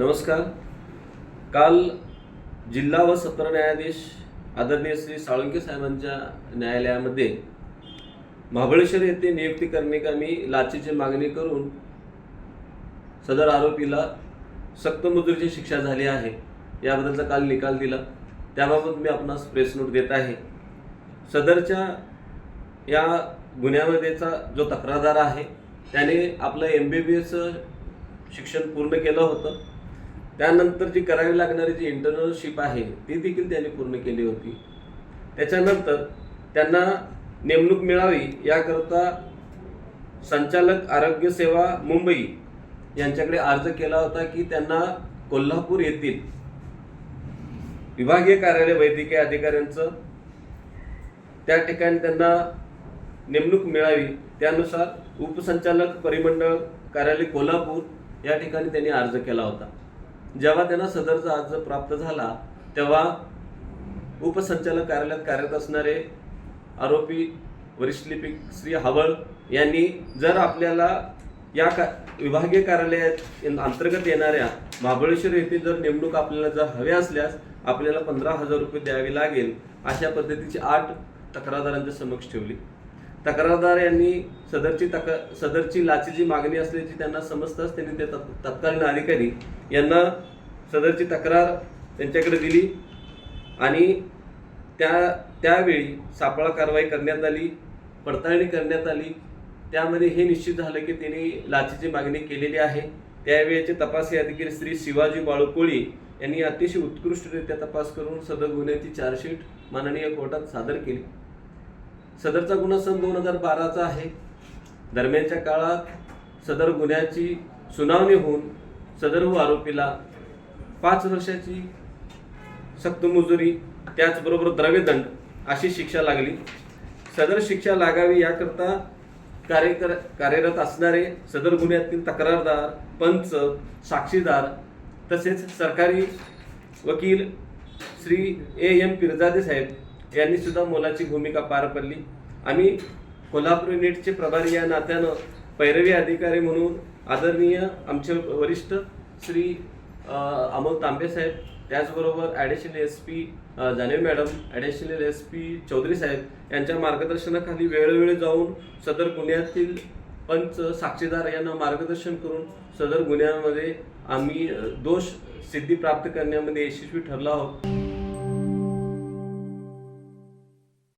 नमस्कार. काल जिल्हा व सत्र न्यायाधीश आदरणीय श्री साळुंके साहेबांच्या न्यायालयामध्ये महाबळेश्वर येथे नियुक्ती करण्याकामी लाचेची मागणी करून सदर आरोपीला सक्तमजुरीची शिक्षा झाली आहे. याबद्दलचा काल निकाल दिला. त्याबाबत मी आपणास प्रेस नोट देत आहे. सदरच्या या गुन्ह्यामध्येचा जो तक्रारदार आहे त्याने आपलं एम बी बी एस शिक्षण पूर्ण केलं होतं. त्यानंतर जी करावी लागणारी जी इंटर्नशिप आहे ती देखील त्यांनी पूर्ण केली होती. त्याच्यानंतर त्यांना नेमणूक मिळावी याकरता संचालक आरोग्य सेवा मुंबई यांच्याकडे अर्ज केला होता की त्यांना कोल्हापूर येथील विभागीय कार्यालय वैद्यकीय अधिकाऱ्यांचं त्या ठिकाणी त्यांना नेमणूक मिळावी. त्यानुसार उपसंचालक परिमंडळ कार्यालय कोल्हापूर या ठिकाणी त्यांनी अर्ज केला होता. जेव्हा त्यांना सदरचा अर्ज प्राप्त झाला तेव्हा उपसंचालक कार्यालयात कार्यरत असणारे आरोपी वरिष्ठ लिपिक श्री हवळ यांनी जर आपल्याला या का विभागीय कार्यालयात अंतर्गत येणाऱ्या महाबळेश्वर येथे जर नेमणूक आपल्याला जर हव्या असल्यास आपल्याला पंधरा हजार रुपये द्यावे लागेल अशा पद्धतीची आठ तक्रारदारांच्या समक्ष ठेवली. तक्रारदार यांनी सदरची तक सदरची लाचेची मागणी असल्याची त्यांना समजताच त्यांनी ते तत्- तत्कालीन अधिकारी यांना सदरची तक्रार त्यांच्याकडे दिली आणि त्या त्यावेळी सापळा कारवाई करण्यात आली पडताळणी करण्यात आली. त्यामध्ये हे निश्चित झालं की त्यांनी लाचेची मागणी केलेली आहे. त्यावेळेचे तपासी अधिकारी श्री शिवाजी बाळकोळी यांनी अतिशय उत्कृष्टरित्या तपास करून सदर गुन्ह्याची चार्जशीट माननीय कोर्टात सादर केली. सदरचा गुन्हा सन दोन हजार बाराचा आहे. दरम्यानच्या काळात सदर गुन्ह्याची सुनावणी होऊन सदर आरोपीला पाच वर्षाची सक्त मुजुरी त्याचबरोबर द्रव्यदंड अशी शिक्षा लागली. सदर शिक्षा लागावी याकरता कार्यकर कार्यरत असणारे सदर गुन्ह्यातील तक्रारदार पंच साक्षीदार तसेच सरकारी वकील श्री ए एम पिरजादे साहेब यांनी सुद्धा मोलाची भूमिका पार पडली. आम्ही कोल्हापूर युनिटचे प्रभारी या नात्यानं पैरवी अधिकारी म्हणून आदरणीय आमचे वरिष्ठ श्री अमोल तांबे साहेब त्याचबरोबर additional S P Jane madam additional S P Chaudhari साहेब यांच्या मार्गदर्शनाखाली वेळोवेळी जाऊन सदर गुन्ह्यातील पंच साक्षीदार यांना मार्गदर्शन करून सदर गुन्ह्यामध्ये आम्ही दोष सिद्धी प्राप्त करण्यामध्ये यशस्वी ठरलो आहोत.